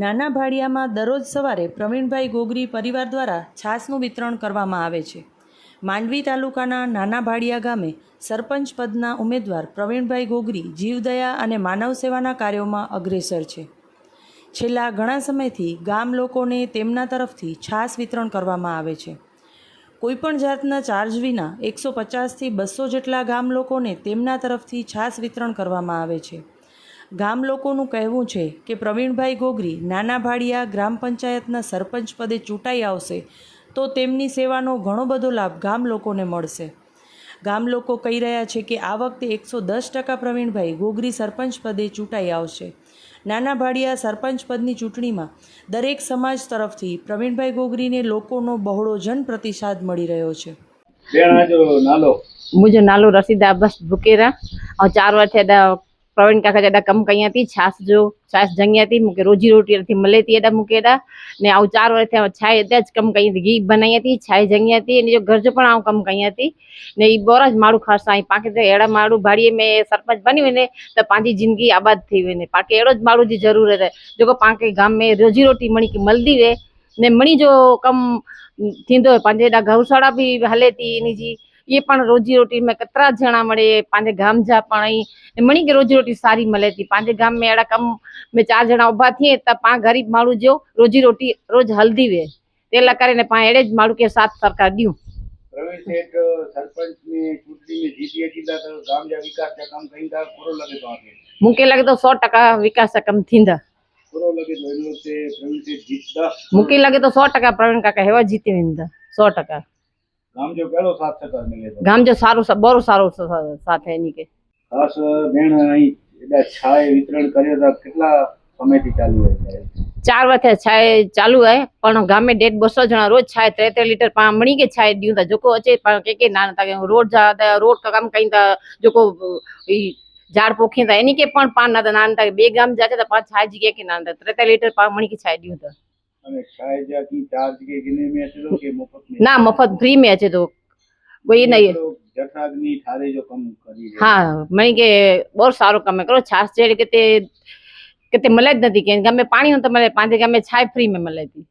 નાના ભાડિયામાં દરરોજ સવારે પ્રવીણભાઈ ગોગરી પરિવાર દ્વારા છાસનું વિતરણ કરવામાં આવે છે. માંડવી તાલુકાના નાના ભાડિયા ગામે સરપંચ પદના ઉમેદવાર પ્રવીણભાઈ ગોગરી જીવદયા અને માનવ સેવાના કાર્યોમાં અગ્રેસર છે. છેલ્લા ઘણા સમયથી ગામ લોકોને તેમના તરફથી છાસ વિતરણ કરવામાં આવે છે. કોઈપણ જાતના ચાર્જ વિના એકસો પચાસથી બસો જેટલા ગામ લોકોને તેમના તરફથી છાસ વિતરણ કરવામાં આવે છે. ગામ લોકોનું કહેવું છે કે પ્રવીણભાઈ ગોગરી નાના ભાડિયા ગ્રામ પંચાયતના સરપંચ પદે ચૂંટાઈ આવશે તો તેમની સેવાનો ઘણો બધો લાભ ગામ લોકોને મળશે ગામ લોકો કહી રહ્યા છે કે આ વખતે એકસો દસ ટકા પ્રવીણભાઈ ગોગરી સરપંચ પદે ચૂંટાઈ આવશે નાના ભાડિયા સરપંચ પદની ચૂંટણીમાં દરેક સમાજ તરફથી પ્રવીણભાઈ ગોગરીને લોકોનો બહોળો જન પ્રતિસાદ મળી રહ્યો છે બેન આજો નાલો मुंहिंजो नालो रसीदा अब्बास बुकेरा ऐं चारि वर्ष हेॾा प्रवीण काका जा हेॾा कमु कयां थी छास जो छास जंगियां थी मूंखे रोजी रोटी नथी मिले थी हेॾा मूंखे हेॾा ने ऐं चारि वर्ष थिया छाए हेॾा ज कमु कयां थी घी बनायां थी छाए जंगियां थी इन जो घर जो पण आउं कमु कयां थी ने ई बोरा ज माण्हू ख़ासि ऐं पाण खे त अहिड़ा माण्हू भाड़ीअ में सरपंच बनी वञे त पंहिंजी ज़िंदगी आबाद थी वञे पाण खे अहिड़ो ज माण्हू जी ज़रूरत आहे जेको पाण खे गाम में रोजी रोटी मणी खे मिलंदी वे ने मणी जो कमु थींदो आहे पंहिंजे हेॾा गौशाला बि हले थी इन जी એ પણ રોજીરોટી મેં કતરા જણા મળે પાંજે ગામ જા પણ અહીં. મણી કે રોજીરોટી સારી મળે હતી. પાંજે ગામ મેં એડા કમ મેં ચાર જણા ઊભા થઈએ તો પા ગરીબ માળું જો રોજીરોટી રોજ હલ્દી વે. તેલા કરીને પા એડે જ માળું કે સાથ સરકાર દઉં પ્રવીણ શેઠ સરપંચની ચૂંટણીની જીતી હતી તો ગામ જા વિકાસ જા કામ કઈ તા પૂરો લાગે તો આપે મુકે લાગે તો 100% પ્રવીણ કાકા હેવા જીતી વિંદા 100% ગામ જો કેળો સાથ છે તાર મિલે ગામ જો સારું બરો સારું સાથે એની કે. ખાસ બેન અહીં એડા છાય વિતરણ કરે તો કેટલા સમયથી ચાલુ હોય છે? ચાર વર્ષે છાય ચાલુ હોય પણ ગામે ડેઢ બસો જણા રોજ છાય ત્રે ત્રે લીટર પાણી મણી કે છાય દીધું હતા જોકો અચે પણ કે કે નાના તા રોડ જા રોડ કા કામ કઈ તા જોકો ઝાડ પોખી હતા એની કે પણ પાન ના હતા નાના બે ગામ જાતા પાંચ છાય જગ્યા કે નાના હતા ત્રેતા લીટર પાણી કે છાય દીધું હતા ના મફત ફ્રી મેં છે તો કોઈ નહીં. હા મને કે બહુ સારું કામ. કરો છાસ છે કે તે કે તે મળે જ નથી. કે અમે પાણી નું તો મળે. પાંચ કે અમે છાય ફ્રી મેં મળે હતી.